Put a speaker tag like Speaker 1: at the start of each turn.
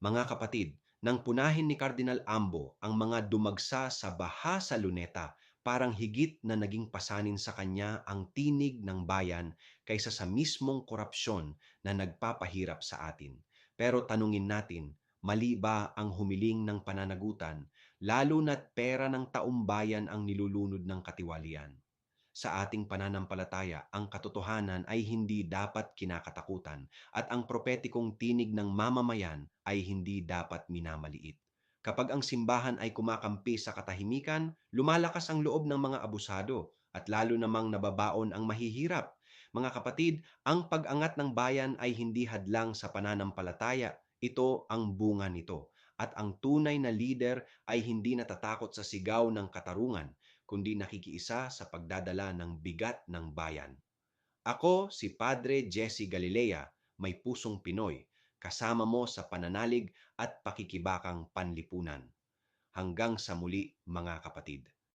Speaker 1: Mga kapatid, nang punahin ni Cardinal Ambo ang mga dumagsa sa baha sa Luneta, parang higit na naging pasanin sa kanya ang tinig ng bayan kaysa sa mismong korupsyon na nagpapahirap sa atin. Pero tanungin natin, mali ba ang humiling ng pananagutan, lalo na't pera ng taumbayan ang nilulunod ng katiwalian? Sa ating pananampalataya, ang katotohanan ay hindi dapat kinakatakutan at ang propetikong tinig ng mamamayan ay hindi dapat minamaliit. Kapag ang simbahan ay kumakampi sa katahimikan, lumalakas ang loob ng mga abusado at lalo namang nababaon ang mahihirap. Mga kapatid, ang pag-angat ng bayan ay hindi hadlang sa pananampalataya. Ito ang bunga nito. At ang tunay na leader ay hindi natatakot sa sigaw ng katarungan, kundi nakikiisa sa pagdadala ng bigat ng bayan. Ako si Padre Jesse Galilea, may pusong Pinoy, kasama mo sa pananalig at pakikibakang panlipunan. Hanggang sa muli mga kapatid.